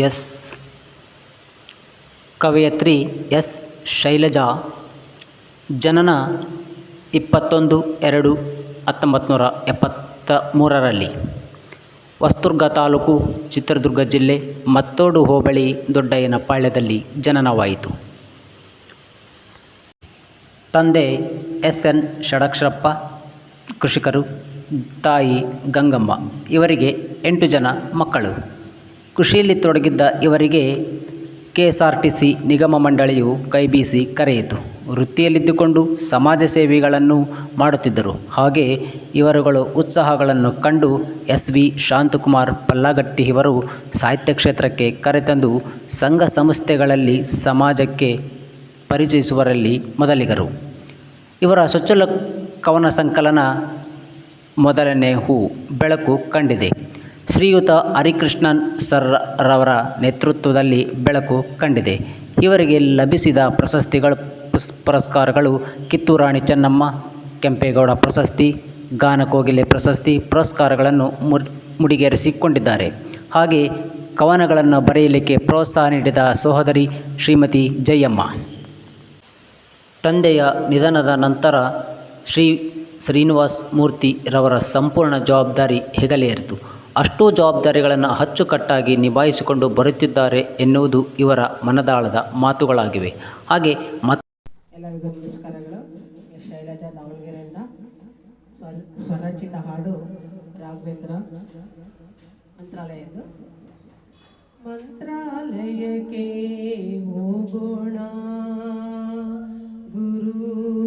S ಕವಯತ್ರಿ S Shailaja, ಜನನ ಇಪ್ಪತ್ತೊಂದು ಎರಡು ಹತ್ತೊಂಬತ್ತು ನೂರ ಎಪ್ಪತ್ತ ಮೂರರಲ್ಲಿ ಹೊಸದುರ್ಗ ತಾಲೂಕು ಚಿತ್ರದುರ್ಗ ಜಿಲ್ಲೆ ಮತ್ತೋಡು ಹೋಬಳಿ ದೊಡ್ಡಯ್ಯನಪಾಳ್ಯದಲ್ಲಿ ಜನನವಾಯಿತು. ತಂದೆ ಎಸ್ ಎನ್ ಷಡಕ್ಷರಪ್ಪ, ಕೃಷಿಕರು ತಾಯಿ ಗಂಗಮ್ಮ, ಇವರಿಗೆ ಎಂಟು ಜನ ಮಕ್ಕಳು. ಕೃಷಿಯಲ್ಲಿ ತೊಡಗಿದ್ದ ಇವರಿಗೆ ಕೆ ಟಿ ಸಿ ನಿಗಮ ಮಂಡಳಿಯು ಕೈಬೀಸಿ ಕರೆಯಿತು. ವೃತ್ತಿಯಲ್ಲಿದ್ದುಕೊಂಡು ಸಮಾಜ ಸೇವೆಗಳನ್ನು ಮಾಡುತ್ತಿದ್ದರು. ಹಾಗೆ ಇವರುಗಳು ಉತ್ಸಾಹಗಳನ್ನು ಕಂಡು ಎಸ್ ವಿ ಶಾಂತಕುಮಾರ್ ಪಲ್ಲಾಗಟ್ಟಿ ಇವರು ಸಾಹಿತ್ಯ ಕ್ಷೇತ್ರಕ್ಕೆ ಕರೆತಂದು ಸಂಘ ಸಂಸ್ಥೆಗಳಲ್ಲಿ ಸಮಾಜಕ್ಕೆ ಪರಿಚಯಿಸುವರಲ್ಲಿ ಮೊದಲಿಗರು. ಇವರ ಸೊಚ್ಚಲ ಕವನ ಸಂಕಲನ ಮೊದಲನೇ ಹೂ ಬೆಳಕು ಕಂಡಿದೆ. ಶ್ರೀಯುತ ಹರಿಕೃಷ್ಣನ್ ಸರ್ ರವರ ನೇತೃತ್ವದಲ್ಲಿ ಬೆಳಕು ಕಂಡಿದೆ. ಇವರಿಗೆ ಲಭಿಸಿದ ಪ್ರಶಸ್ತಿಗಳು, ಪುಸ್ ಪುರಸ್ಕಾರಗಳು ಕಿತ್ತೂರಾಣಿ ಚೆನ್ನಮ್ಮ, ಕೆಂಪೇಗೌಡ ಪ್ರಶಸ್ತಿ, ಗಾನಕೋಗಿಲೆ ಪ್ರಶಸ್ತಿ ಪುರಸ್ಕಾರಗಳನ್ನು ಮುಡ್ ಮುಡಿಗೇರಿಸಿಕೊಂಡಿದ್ದಾರೆ. ಹಾಗೆ ಕವನಗಳನ್ನು ಬರೆಯಲಿಕ್ಕೆ ಪ್ರೋತ್ಸಾಹ ನೀಡಿದ ಸಹೋದರಿ ಶ್ರೀಮತಿ ಜಯಮ್ಮ. ತಂದೆಯ ನಿಧನದ ನಂತರ ಶ್ರೀ ಶ್ರೀನಿವಾಸ್ ಮೂರ್ತಿ ರವರ ಸಂಪೂರ್ಣ ಜವಾಬ್ದಾರಿ ಹೆಗಲೇರಿತು ಅಷ್ಟೂ ಜವಾಬ್ದಾರಿಗಳನ್ನು ಅಚ್ಚುಕಟ್ಟಾಗಿ ನಿಭಾಯಿಸಿಕೊಂಡು ಬರುತ್ತಿದ್ದಾರೆ ಎನ್ನುವುದು ಇವರ ಮನದಾಳದ ಮಾತುಗಳಾಗಿವೆ. ಹಾಗೆ ಮತ್ ಎಲ್ಲರಿಗೂ ನಮಸ್ಕಾರಗಳು ಶೈಲಜಾ ದಾವಣಗೆರೆಯಿಂದ ಸ್ವ ಸ್ವರಚಿತ ಹಾಡು ರಾಘವೇಂದ್ರ ಮಂತ್ರಾಲಯದ್ದು. ಮಂತ್ರಾಲಯಕ್ಕೆ ಹೋಗೋಣ ಗುರುರಾಯರ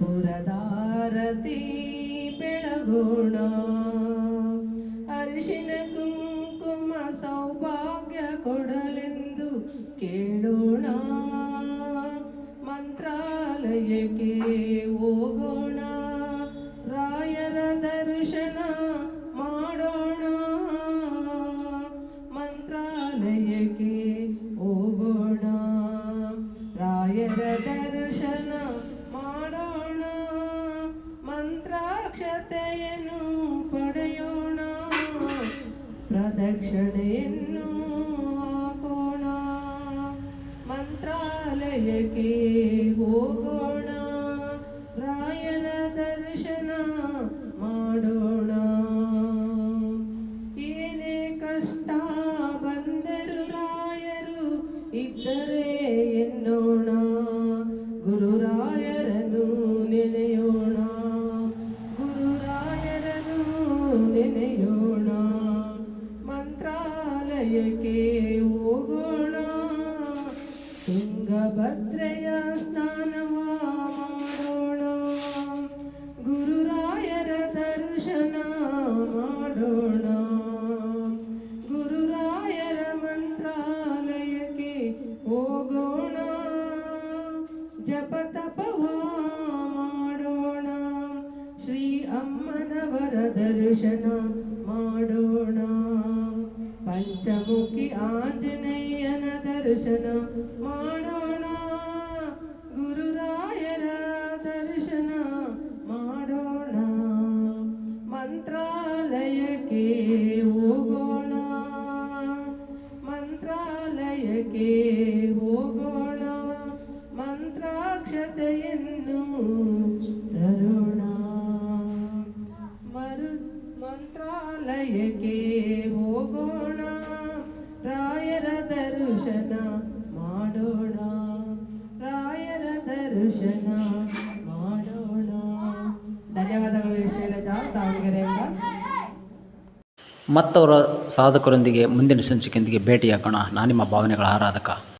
ಕರ್ಪೂರದಾರತಿ ಬೆಳಗೋಣ. ಅರಿಶಿನ ಕುಂಕುಮ ಸೌಭಾಗ್ಯ ಕೊಡಲೆಂದು ಕೇಳೋಣ. ಮಂತ್ರಾಲಯಕ್ಕೆ ಹೋಗೋಣ. ರಾಯರ ದರ್ಶನ ಮಾಡೋಣ. ಮಂತ್ರಾಲಯಕ್ಕೆ ಮಂತ್ರಾಕ್ಷತೆಯನ್ನು ಪಡೆಯೋಣ. ಪ್ರದಕ್ಷಿಣೆಯನ್ನು ಹಾಕೋಣ. ಮಂತ್ರಾಲಯಕ್ಕೆ ಹೋಗೋಣ. ಮಂತ್ರಾಲಯಕ್ಕೆ ಹೋಗೋಣ. ತುಂಗಭದ್ರೆಯ ಸ್ನಾನವ ಮಾಡೋಣ. ಗುರುರಾಯರ ದರ್ಶನ ಮಾಡೋಣ. ಗುರುರಾಯರ ಮಂತ್ರಾಲಯಕ್ಕೆ ಹೋಗೋಣ. ಜಪ ತಪವಾ ಮಾಡೋಣ. ಶ್ರೀ ಅಮ್ಮನವರ ದರ್ಶನ ಮಾಡೋಣ. ಪಂಚಮುಖಿ ಆಂಜನೇಯನ ದರ್ಶನ ಮಾಡೋಣ ಗುರುರಾಯರ ದರ್ಶನ ಮಾಡೋಣ ಮಂತ್ರಾಲಯಕ್ಕೆ ಹೋಗೋಣ ಮಂತ್ರಾಲಯಕ್ಕೆ ದರ್ಶನ ಮಾಡೋಣ. ರಾಯರ ದರ್ಶನ ಮಾಡೋಣ. ಧನ್ಯವಾದಗಳು ಶೈಲಜಾ ದಾವಣಗೆರೆಯಿಂದ ಮತ್ತವರ ಸಾಧಕರೊಂದಿಗೆ ಮುಂದಿನ ಸಂಚಿಕೆಯೊಂದಿಗೆ ಭೇಟಿಯಾಗೋಣ. ನಾನು ನಿಮ್ಮ ಭಾವನೆಗಳ ಆರಾಧಕ.